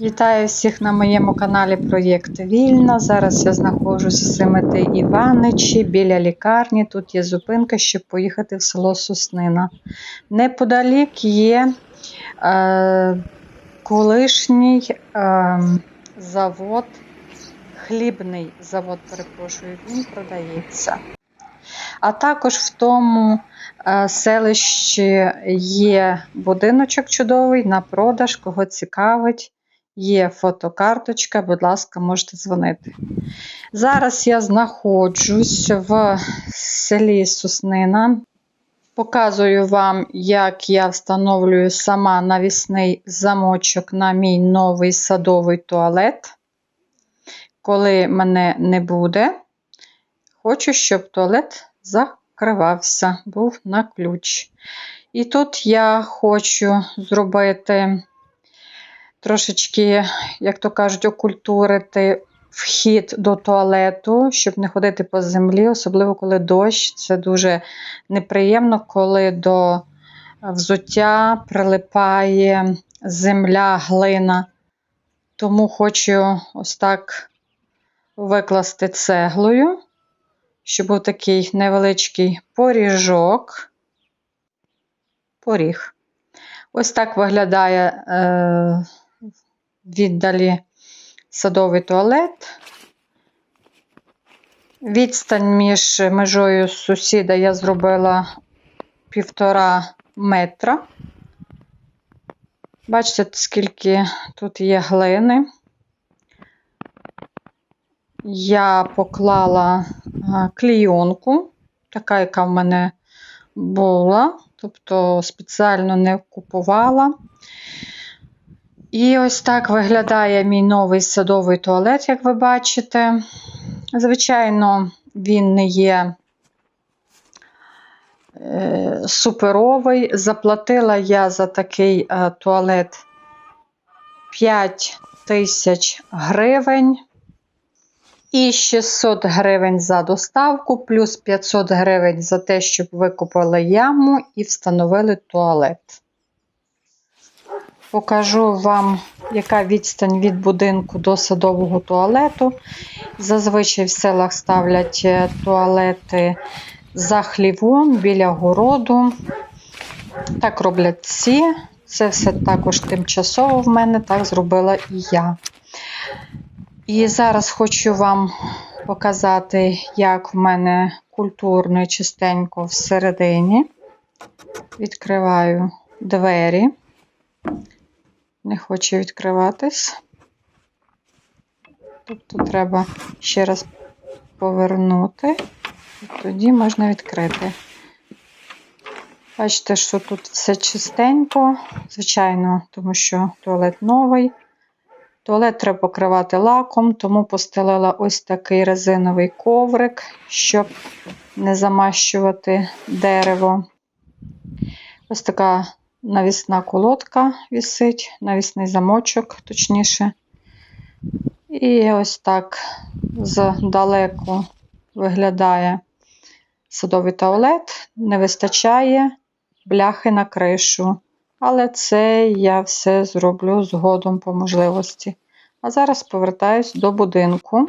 Вітаю всіх на моєму каналі Проєкт Вільна. Зараз я знаходжусь в Семити Іваничі біля лікарні. Тут є зупинка, щоб поїхати в село Соснина. Неподалік є е, колишній е, завод, хлібний завод, перепрошую, він продається. А також в тому е, селищі є будиночок чудовий на продаж, кого цікавить. Є фотокарточка, будь ласка, можете дзвонити. Зараз я знаходжусь в селі Соснина. Показую вам, як я встановлюю сама навісний замочок на мій новий садовий туалет. Коли мене не буде, хочу, щоб туалет закривався, був на ключ. І тут я хочу зробити трошечки, як то кажуть, окультурити вхід до туалету, щоб не ходити по землі, особливо коли дощ. Це дуже неприємно, коли до взуття прилипає земля, глина. Тому хочу ось так викласти цеглою, щоб був такий невеличкий поріжок. Поріг. Ось так виглядає е, віддалі садовий туалет. Відстань між межою сусіда я зробила півтора метра. Бачите, скільки тут є глини. Я поклала клійонку, така, яка в мене була, тобто спеціально не купувала. І ось так виглядає мій новий садовий туалет, як ви бачите. Звичайно, він не є е, суперовий. Заплатила я за такий е, туалет 5 тисяч гривень. І 600 гривень за доставку, плюс 500 гривень за те, щоб ви купили яму і встановили туалет. Покажу вам, яка відстань від будинку до садового туалету. Зазвичай в селах ставлять е, туалети за хлівом біля городу. Так роблять ці. Це все також тимчасово в мене, так зробила і я. І зараз хочу вам показати, як в мене культурно і чистенько всередині. Відкриваю двері. Не хоче відкриватись. Тобто треба ще раз повернути, і тоді можна відкрити. Бачите, що тут все чистенько, звичайно, тому що туалет новий. Туалет треба покривати лаком, тому постелила ось такий резиновий коврик, щоб не замащувати дерево. Ось така навісна колодка висить, навісний замочок, точніше. І ось так здалеку виглядає садовий туалет, не вистачає бляхи на кришу. Але це я все зроблю згодом по можливості. А зараз повертаюсь до будинку.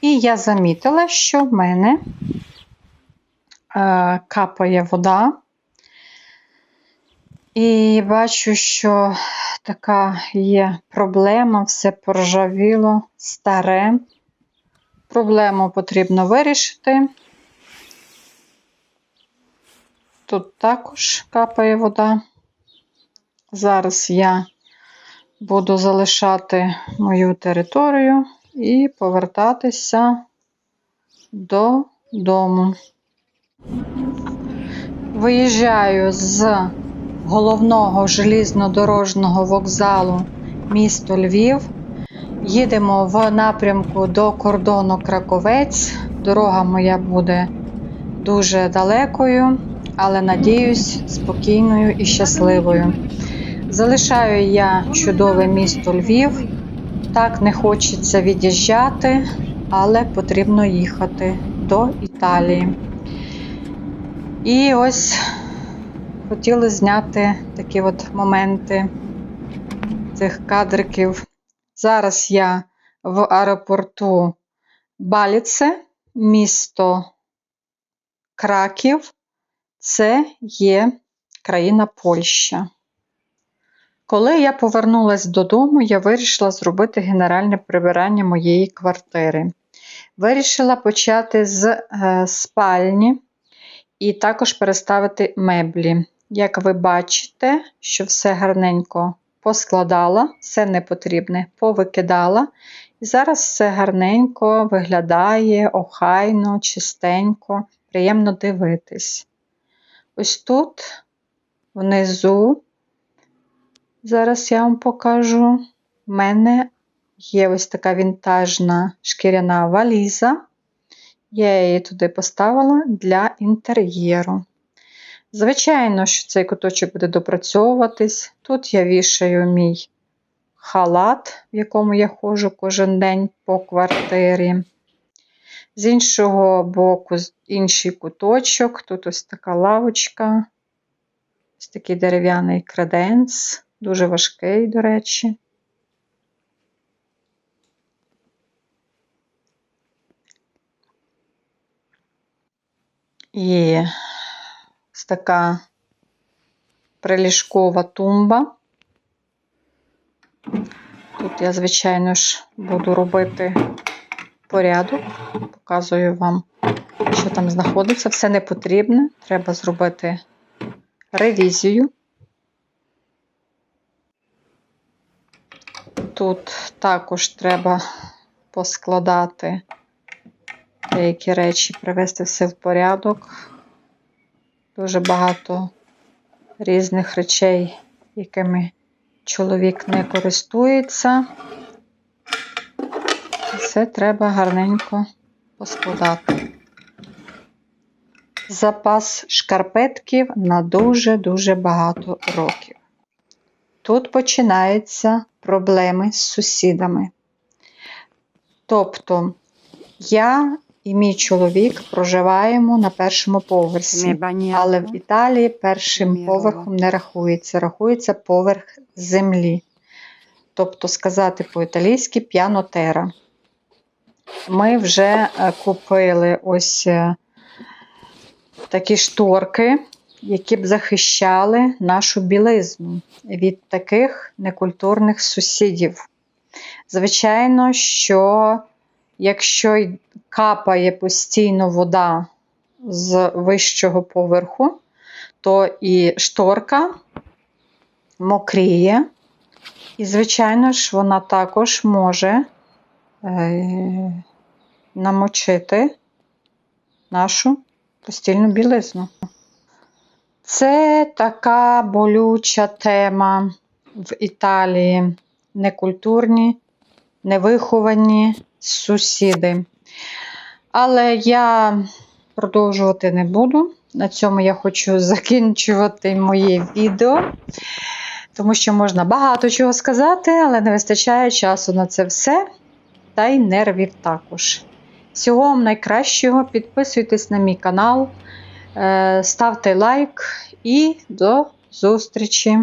І я замітила, що в мене е, капає вода. І бачу, що така є проблема, все поржавіло, старе. Проблему потрібно вирішити. Тут також капає вода. Зараз я буду залишати мою територію і повертатися додому. Виїжджаю з головного желізнодорожного вокзалу місто Львів. Їдемо в напрямку до кордону Краковець. Дорога моя буде дуже далекою, але надіюсь, спокійною і щасливою. Залишаю я чудове місто Львів. Так не хочеться від'їжджати, але потрібно їхати до Італії. І ось хотіли зняти такі от моменти цих кадриків. Зараз я в аеропорту Баліце, місто Краків. Це є країна Польща. Коли я повернулася додому, я вирішила зробити генеральне прибирання моєї квартири. Вирішила почати з е, спальні і також переставити меблі. Як ви бачите, що все гарненько поскладала, все непотрібне повикидала. І зараз все гарненько виглядає, охайно, чистенько, приємно дивитись. Ось тут, внизу, зараз я вам покажу, в мене є ось така вінтажна шкіряна валіза. Я її туди поставила для інтер'єру. Звичайно, що цей куточок буде допрацьовуватись. Тут я вішаю мій халат, в якому я ходжу кожен день по квартирі. З іншого боку, інший куточок. Тут ось така лавочка, ось такий дерев'яний креденс, дуже важкий, до речі. І ось така приліжкова тумба. Тут я, звичайно ж, буду робити порядок, показую вам, що там знаходиться. Все не потрібне, треба зробити ревізію. Тут також треба поскладати деякі речі, привести все в порядок. Дуже багато різних речей, якими чоловік не користується. Все треба гарненько поскладати. Запас шкарпетків на дуже-дуже багато років. Тут починаються проблеми з сусідами. Тобто, я і мій чоловік проживаємо на першому поверсі, але в Італії першим поверхом не рахується, рахується поверх землі. Тобто сказати по-італійськи п'янотера. Ми вже е, купили ось е, такі шторки, які б захищали нашу білизну від таких некультурних сусідів. Звичайно, що якщо капає постійно вода з вищого поверху, то і шторка мокріє. І, звичайно ж, вона також може е, намочити нашу постільну білизну. Це така болюча тема в Італії. Некультурні, невиховані сусіди. Але я продовжувати не буду. На цьому я хочу закінчувати моє відео, тому що можна багато чого сказати, але не вистачає часу на це все. Та й нервів також. Всього вам найкращого. Підписуйтесь на мій канал, е, ставте лайк і до зустрічі!